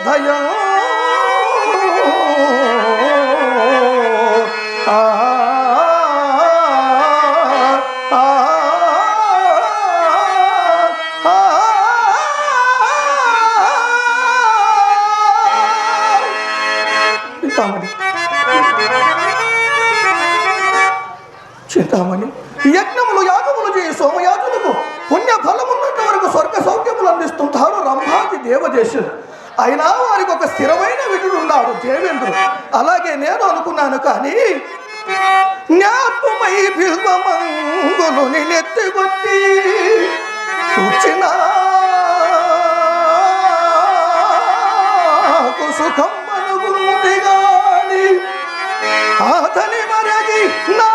భయం చింతామణి చింతామణి యజ్ఞములు యాగములు చేయి సోమయాజులకు పుణ్య ఫలమున్నంత వరకు స్వర్గ సౌఖ్యములు అందిస్తుంటారు రంభాది దేవదేశులు అయినా వారికి ఒక స్థిరమైన విధుడు ఉన్నాడు దేవేంద్రుడు. అలాగే నేను అనుకున్నాను కానీ జ్ఞాపమై బిల్వమంగులు నెత్తిగొట్టి కూర్చిన సుఖం అనుకుంది గాని అతని మరగి నా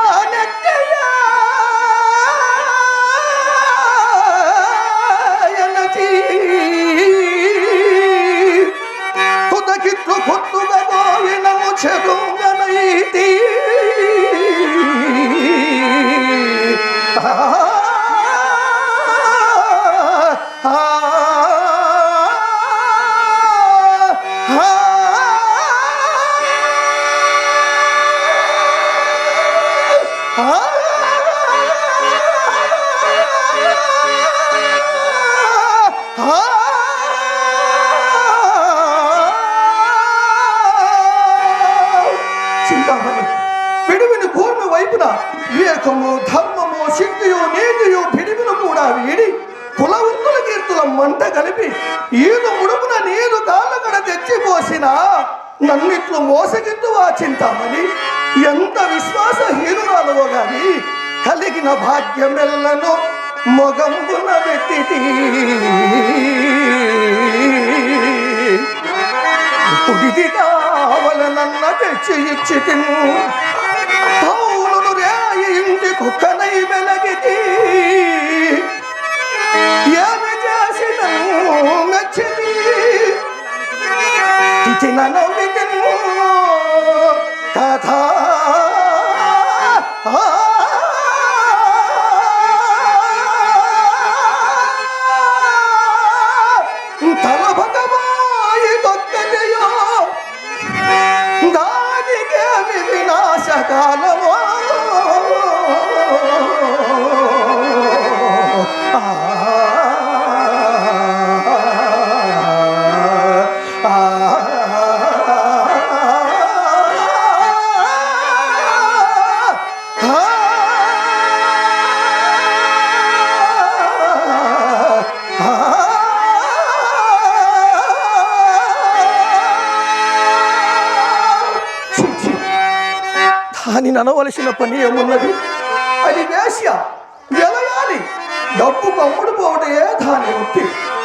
అంతా కలిపి ఏదో ముడుపున నీరు కాళ్ళకడ నన్ను నన్నిట్లు మోసగిద్దువా వాచింతామని ఎంత విశ్వాసహీనురాలవో గాని కలిగిన భాగ్యమెల్లను మొగంబున వెత్తితి పుడిది కావలనన్న తెచ్చి ఇచ్చి తిను పౌలును రే ఇంటి కుక్కనై వెలగితే తలభగమాయి దొక్కటియో దానికేమి వినాశకాలమో. ఆ, ఆ, అని ననవలసిన పని ఏమున్నది? అది వేశ్య వెలయాలి డబ్బు కమ్ముడు పోవటయే దాని వృత్తి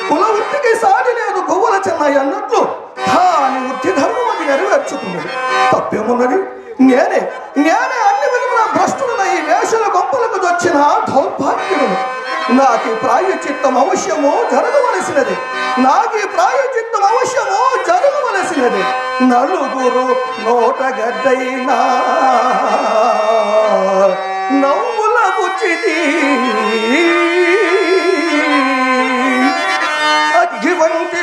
కుల వృత్తికి సాటి లేదు గువ్వల చెన్నై అన్నట్లు దాని వృత్తి ధర్మం అది నెరవేర్చుకున్నది. తప్పేమున్నది? నేనే నేనే అన్ని విధముల భ్రష్టుడున ఈ వేషల గొప్పలకు వచ్చిన దౌర్భాగ్యుడు నాకు ప్రాయచిత్తం అవశ్యమో జరగవలసినది. నాకు ప్రాయచిత్తం అవశ్యమో జరగవలసినది. నలుగురు నోటగడ్డైనా. నవ్వుల బుచ్చిది అగ్గి వంటి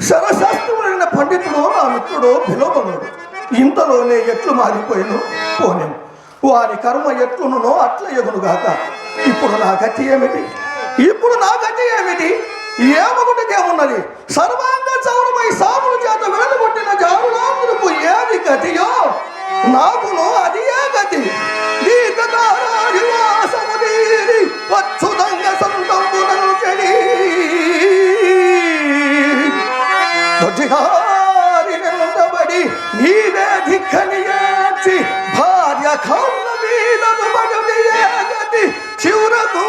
సరశాస్త్రమైన పండితుడు నా మిత్రుడు పిలోపనుడు ఇంతలోనే ఎట్లు మారిపోయిను? పోనే వారి కర్మ ఎట్లునో అట్ల ఎగునుగాక ఇప్పుడు నా గతి ఏమిటి? ఇప్పుడు నా గతి ఏమిటి? ఏమగుటకేమున్నది సర్వాంగ చౌరమై సాముల చేత వేలుగొట్టిన జారులాంధ్రులకు ఏది గతియో? నాకును అది ఏ గతి. దీర్ఘకారాయువాసముదీరి వచ్చుదంగ సంతంబునను చెడి. దొడ్డిదారి నిలబడి నీవే దిక్కని ఏడ్చి భార్య కళ్ళ మీద పడని గతి. చివరకు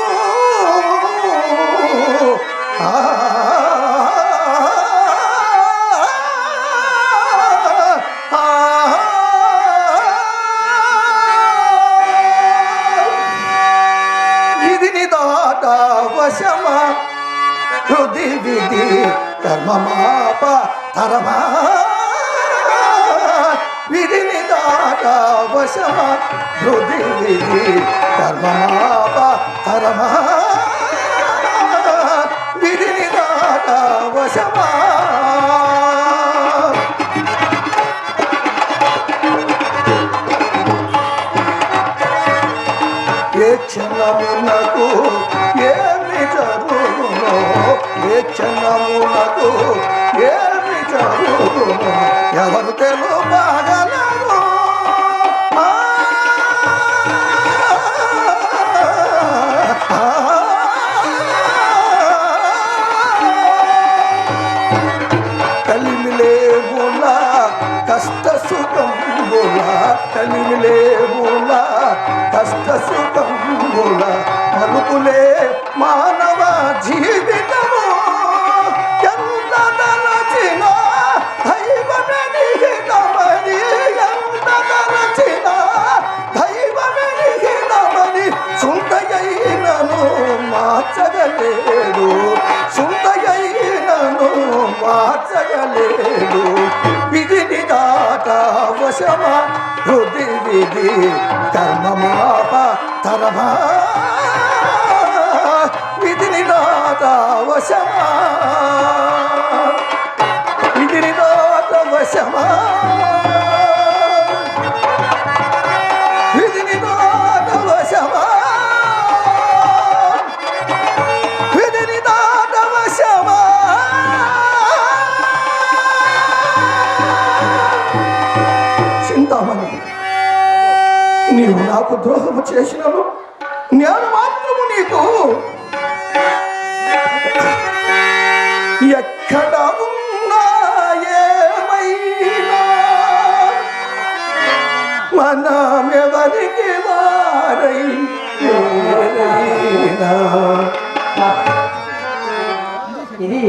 ఆ విధిని దాట వశమా. హృది విధి కర్మమాప తరమా విధిని దాట వశమా. హృది విధి కర్మమాప తరమా ఏ ఏమి జరుగునో ఏ క్షణమునకు ఏమి జరుగునో ఎవరు తెలుపగలరు కలిమిలేముల కష్ట సుఖముల మలుపులే మానవ జీవితము. ఎంత తలచిన దైవమే నిహితమని ఎంత తలచిన దైవమే నిహితమని సుందయైనను మార్చగలేడు సుందయైనను మార్చగలేడు. వశమా హృది విధి కర్మమాప తరమా. విధి దాట వశమా నాకు ద్రోహము చేసినను నేను మాత్రము నీకు. ఎక్కడ ఉన్నా ఏమైనా? మనమెవరికి వారై ఇది